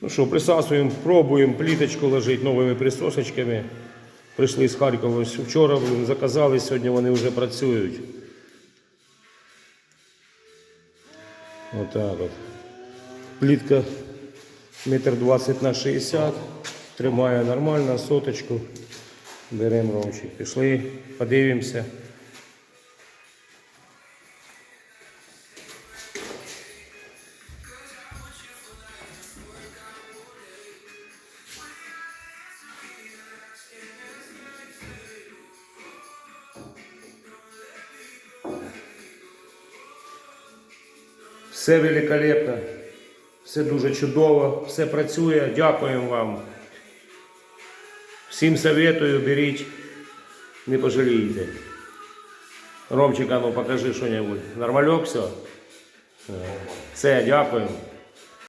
Ну що, присасуємо, пробуємо пліточку ложити новими присосочками. Прийшли з Харкова вчора, блин, заказали, сьогодні вони вже працюють. Отак от. Плітка метр двадцять на 60, тримає нормально, соточку. Беремо ромчик. Пішли, подивимося. Все великолепно, все дуже чудово, все працює. Дякуємо вам. Всім советую, беріть, не пожалієте. Ромчика, ну покажи що-небудь. Нормальок все? Все, дякуємо.